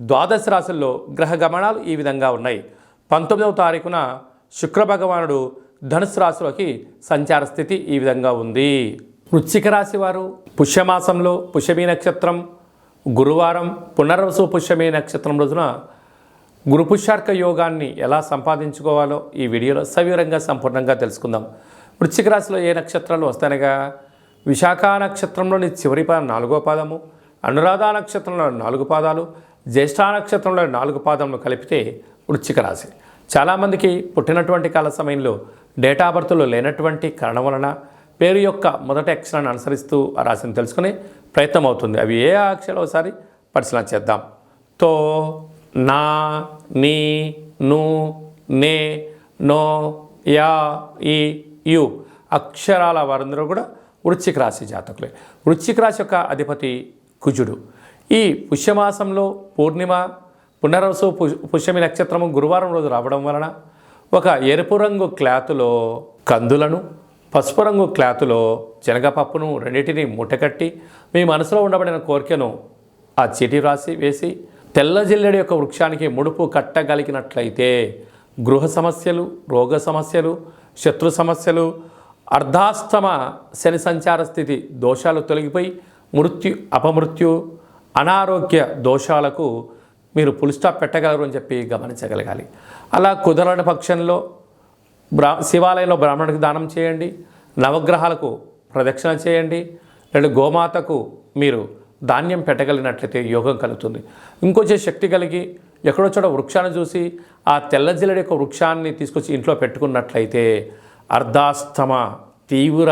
ద్వాదశ రాశుల్లో గ్రహ గమనాలు ఈ విధంగా ఉన్నాయి. పంతొమ్మిదవ తారీఖున శుక్ర భగవానుడు ధనుసు రాశిలోకి సంచార స్థితి ఈ విధంగా ఉంది. వృశ్చిక రాశి వారు పుష్యమాసంలో పుష్యమీ నక్షత్రం గురువారం పునర్వసు పుష్యమీ నక్షత్రం రోజున గురుపుష్యార్క యోగాన్ని ఎలా సంపాదించుకోవాలో ఈ వీడియోలో సవివరంగా సంపూర్ణంగా తెలుసుకుందాం. వృశ్చిక రాశిలో ఏ నక్షత్రాలు వస్తాయనగా? విశాఖ నక్షత్రంలోని చివరి పాదం నాలుగో పాదము అనురాధ నక్షత్రంలో నాలుగు పాదాలు జ్యేష్ఠ నక్షత్రంలో నాలుగు పాదములు కలిపితే వృచ్చిక రాశి. చాలామందికి పుట్టినటువంటి కాల సమయంలో డేటా బర్త్లో లేనటువంటి కారణం వలన పేరు యొక్క మొదటి అక్షరాన్ని అనుసరిస్తూ ఆ రాశిని తెలుసుకునే ప్రయత్నం అవుతుంది. అవి ఏ అక్షరాలు ఒకసారి పరిశీలన చేద్దాం. తో నా నీ ను నే నో యా ఈ యు అక్షరాల వారందరూ కూడా వృశ్చిక రాశి జాతకులే. వృశ్చిక రాశి యొక్క అధిపతి కుజుడు. ఈ పుష్యమాసంలో పూర్ణిమ పునరవసు పుష్యమి నక్షత్రము గురువారం రోజు రావడం వలన ఒక ఎరుపు రంగు క్లాతులో కందులను పసుపు రంగు క్లాతులో శనగపప్పును రెండింటిని మూటకట్టి మీ మనసులో ఉండబడిన కోరికను ఆ చీటి రాసి వేసి తెల్ల జిల్లెడి యొక్క వృక్షానికి ముడుపు కట్టగలిగినట్లయితే గృహ సమస్యలు రోగ సమస్యలు శత్రు సమస్యలు అర్ధాస్తమ శని సంచార స్థితి దోషాలు తొలగిపోయి మృత్యు అపమృత్యు అనారోగ్య దోషాలకు మీరు పుల్ స్టాప్ పెట్టగలరు అని చెప్పి గమనించగలగాలి. అలా కుదరని పక్షంలో బ్రా శివాలయంలో బ్రాహ్మణుడికి దానం చేయండి నవగ్రహాలకు ప్రదక్షిణ చేయండి రెండు గోమాతకు మీరు ధాన్యం పెట్టగలిగినట్లయితే యోగం కలుగుతుంది. ఇంకొంచెం శక్తి కలిగి ఎక్కడో చోట వృక్షాన్ని చూసి ఆ తెల్లజిల్లడి యొక్క వృక్షాన్ని తీసుకొచ్చి ఇంట్లో పెట్టుకున్నట్లయితే అర్ధాస్తమ తీవ్ర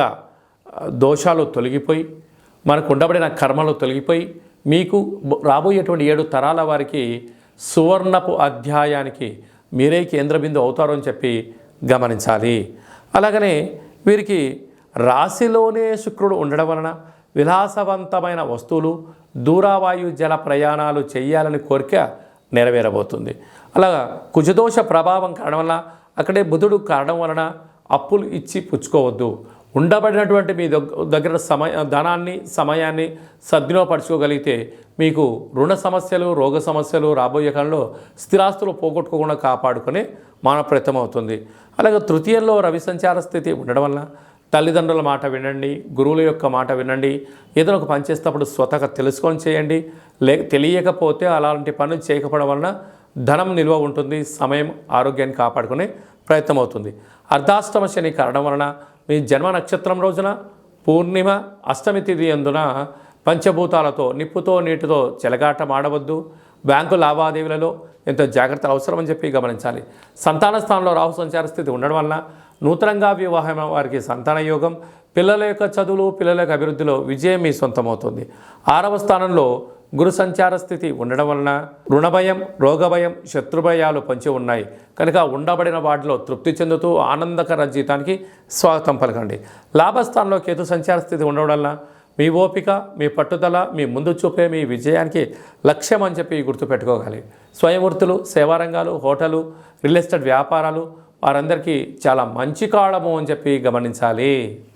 దోషాలు తొలగిపోయి మనకు ఉండబడిన కర్మలు తొలగిపోయి మీకు రాబోయేటువంటి ఏడు తరాల వారికి సువర్ణపు అధ్యాయానికి మీరే కేంద్రబిందు అవుతారు అని చెప్పి గమనించాలి. అలాగనే వీరికి రాశిలోనే శుక్రుడు ఉండడం వలన విలాసవంతమైన వస్తువులు దూరావాయు జల ప్రయాణాలు చేయాలని కోరిక నెరవేరబోతుంది. అలాగా కుజదోష ప్రభావం కారణం వలన అక్కడే బుధుడు కారణం వలన అప్పులు ఇచ్చి పుచ్చుకోవద్దు. ఉండబడినటువంటి మీ దగ్గర సమయ ధనాన్ని సమయాన్ని సద్వినియోగపరచుకోగలిగితే మీకు రుణ సమస్యలు రోగ సమస్యలు రాబోయే కాలంలో స్థిరాస్తులు పోగొట్టుకోకుండా కాపాడుకునే మన ప్రయత్నం అవుతుంది. అలాగే తృతీయంలో రవి సంచార స్థితి ఉండడం వలన తల్లిదండ్రుల మాట వినండి గురువుల యొక్క మాట వినండి ఏదైనా ఒక పని చేసేటప్పుడు స్వతగా తెలుసుకొని చేయండి లే తెలియకపోతే అలాంటి పనులు చేయకపోవడం వలన ధనం నిల్వ ఉంటుంది సమయం ఆరోగ్యాన్ని కాపాడుకునే ప్రయత్నం అవుతుంది. అర్ధాష్టమ శని కారణం వలన మీ జన్మ నక్షత్రం రోజున పూర్ణిమ అష్టమి తిథి అందున పంచభూతాలతో నిప్పుతో నీటితో చెలగాట ఆడవద్దు బ్యాంకు లావాదేవీలలో ఎంతో జాగ్రత్త అవసరమని చెప్పి గమనించాలి. సంతాన స్థానంలో రాహు సంచార స్థితి ఉండడం వలన నూతనంగా వివాహం వారికి సంతాన యోగం పిల్లల యొక్క చదువులు పిల్లల యొక్క అభివృద్ధిలో విజయం మీ సొంతమవుతుంది. ఆరవ స్థానంలో గురు సంచార స్థితి ఉండడం వలన రుణభయం రోగభయం శత్రుభయాలు పంచి ఉన్నాయి. కనుక ఉండబడిన వాటిలో తృప్తి చెందుతూ ఆనందకర జీతానికి స్వాగతం పలకండి. లాభస్థానంలో కేతు సంచార స్థితి ఉండడం వలన మీ ఓపిక మీ పట్టుదల మీ ముందు చూపే మీ విజయానికి లక్ష్యం అని చెప్పి గుర్తుపెట్టుకోగలి స్వయం వృత్తులు సేవారంగాలు హోటలు రియల్ ఎస్టేట్ వ్యాపారాలు వారందరికీ చాలా మంచి కాలము అని చెప్పి గమనించాలి.